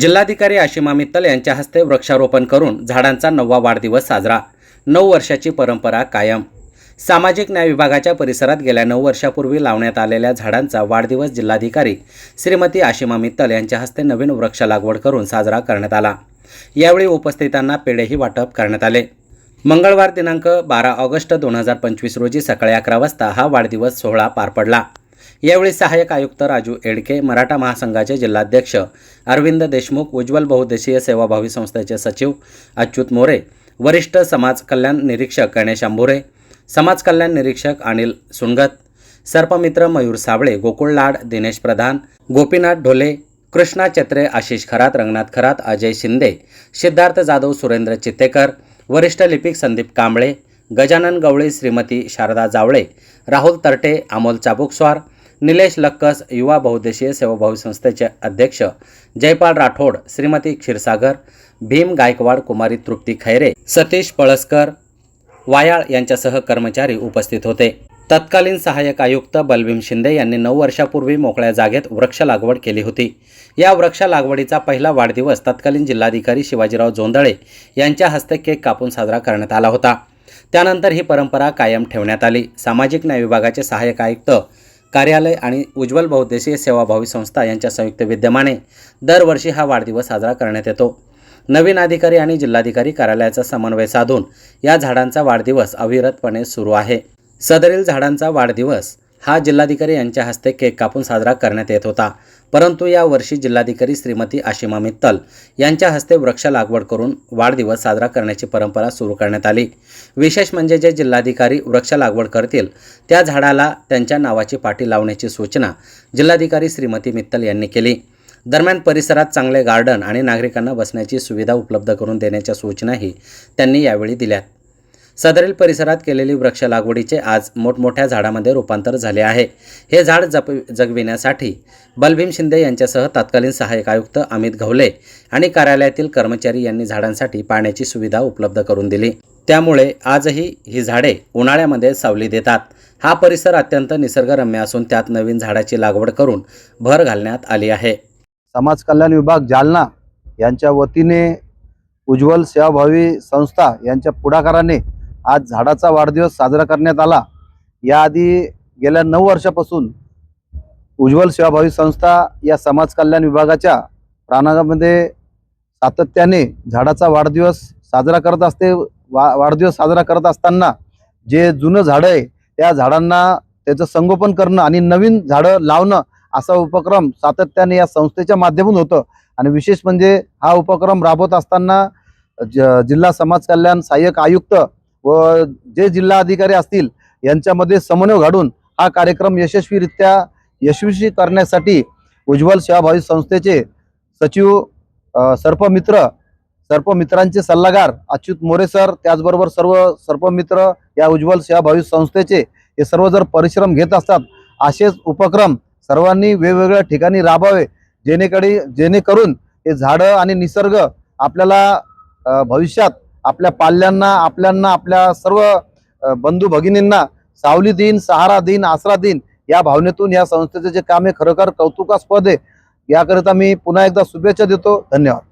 जिल्हाधिकारी आशिमा मित्तल यांच्या हस्ते वृक्षारोपण करून झाडांचा नववा वाढदिवस साजरा. नऊ वर्षाची परंपरा कायम. सामाजिक न्याय विभागाच्या परिसरात गेल्या नऊ वर्षापूर्वी लावण्यात आलेल्या झाडांचा वाढदिवस जिल्हाधिकारी श्रीमती आशिमा मित्तल यांच्या हस्ते नवीन वृक्ष लागवड करून साजरा करण्यात आला. यावेळी उपस्थितांना पेढेही वाटप करण्यात आले. मंगळवार दिनांक बारा ऑगस्ट दोन हजार पंचवीस रोजी सकाळी अकरा वाजता हा वाढदिवस सोहळा पार पडला. यावेळी सहाय्यक आयुक्त राजू एडके मराठा महासंघाचे जिल्हाध्यक्ष अरविंद देशमुख उज्ज्वल बहुदेशीय सेवाभावी संस्थेचे सचिव अच्युत मोरे वरिष्ठ समाज कल्याण निरीक्षक गणेश आंबोरे समाज कल्याण निरीक्षक अनिल सुनगत सर्पमित्र मयूर साबळे गोकुळ लाड दिनेश प्रधान गोपीनाथ ढोले कृष्णा चत्रे आशिष खरात रंगनाथ खरात अजय शिंदे सिद्धार्थ जाधव सुरेंद्र चित्तेकर वरिष्ठ लिपिक संदीप कांबळे गजानन गवळे श्रीमती शारदा जावळे राहुल तरटे अमोल चाबुकस्वार निलेश लक्कस युवा बहुद्देशीय सेवाभावी संस्थेचे अध्यक्ष जयपाल राठोड श्रीमती क्षीरसागर भीम गायकवाड कुमारी तृप्ती खैरे सतीश पळसकर वायाळ यांच्यासह कर्मचारी उपस्थित होते. तत्कालीन सहाय्यक आयुक्त बलभीम शिंदे यांनी नऊ वर्षापूर्वी मोकळ्या जागेत वृक्ष लागवड केली होती. या वृक्ष लागवडीचा पहिला वाढदिवस तत्कालीन जिल्हाधिकारी शिवाजीराव जोंधळे यांच्या हस्ते केक कापून साजरा करण्यात आला होता. त्यानंतर ही परंपरा कायम ठेवण्यात आली. सामाजिक न्याय विभागाचे सहाय्यक आयुक्त कार्यालय आणि उज्ज्वल बहुद्देशीय सेवाभावी संस्था यांच्या संयुक्त विद्यमाने दरवर्षी हा वाढदिवस साजरा करण्यात येतो. नवीन अधिकारी आणि जिल्हाधिकारी कार्यालयाचा समन्वय साधून या झाडांचा वाढदिवस अविरतपणे सुरू आहे. सदरील झाडांचा वाढदिवस हा जिल्हाधिकारी यांच्या हस्ते केक कापून साजरा करण्यात येत होता. परंतु या वर्षी जिल्हाधिकारी श्रीमती आशिमा मित्तल यांच्या हस्ते वृक्ष लागवड करून वाढदिवस साजरा करण्याची परंपरा सुरू करण्यात आली. विशेष म्हणजे जे जिल्हाधिकारी वृक्ष लागवड करतील त्या झाडाला त्यांच्या नावाची पाठी लावण्याची सूचना जिल्हाधिकारी श्रीमती मित्तल यांनी केली. दरम्यान परिसरात चांगले गार्डन आणि नागरिकांना बसण्याची सुविधा उपलब्ध करून देण्याच्या सूचनाही त्यांनी यावेळी दिल्यात. सदरील परिसरात केलेली वृक्ष लागवडीचे आज मोठमोठ्या झाडामध्ये रूपांतर झाले आहे. हे झाड जप जगविण्यासाठी बलभीम शिंदे यांच्यासह तत्कालीन सहाय्यक आयुक्त अमित घवले आणि कार्यालयातील कर्मचारी यांनी झाडांसाठी पाण्याची सुविधा उपलब्ध करून दिली. त्यामुळे आजही ही झाडे उन्हाळ्यामध्ये सावली देतात. हा परिसर अत्यंत निसर्गरम्य असून त्यात नवीन झाडाची लागवड करून भर घालण्यात आली आहे. समाज कल्याण विभाग जालना यांच्या वतीने उज्ज्वल सेवाभावी संस्था यांच्या पुढाकाराने आज झाडाचा वाढदिवस साजरा करण्यात आला. याआधी गेल्या नऊ वर्षापासून उज्ज्वल सेवाभावी संस्था या समाज कल्याण विभागाच्या प्रांगणामध्ये सातत्याने झाडाचा वाढदिवस साजरा करत असते. वा वाढदिवस साजरा करत असताना जे जुनं झाडं आहे त्या झाडांना त्याचं संगोपन करणं आणि नवीन झाडं लावणं असा उपक्रम सातत्याने या संस्थेच्या माध्यमातून होतं. आणि विशेष म्हणजे हा उपक्रम राबवत असताना ज जिल्हा समाज कल्याण सहाय्यक आयुक्त व जे जिल्हा अधिकारी असतील यांच्यामध्ये समन्वय घालून हा कार्यक्रम यशस्वीरित्या यशस्वी करण्यासाठी उज्ज्वल सेवाभावी संस्थेचे सचिव सर्पमित्र सर्पमित्रांचे सल्लागार अच्युत मोरे सर त्याचबरोबर सर्व सर्पमित्र या उज्ज्वल सेवाभावी संस्थेचे हे सर्व जर परिश्रम घेत असतात असेच उपक्रम सर्वांनी वेगवेगळ्या ठिकाणी राबावे जेणेकडे जेणेकरून हे झाडं आणि निसर्ग आपल्याला भविष्यात आपल्या पाल्यांना आपल्यांना आपल्या सर्व बंधू भगिनींना सावली दिन सहारा दिन आसरा दिन या भावनेतून या संस्थेचे जे काम आहे खरोखर कौतुकास्पद आहे. याकरिता मी पुन्हा एकदा शुभेच्छा देतो. धन्यवाद.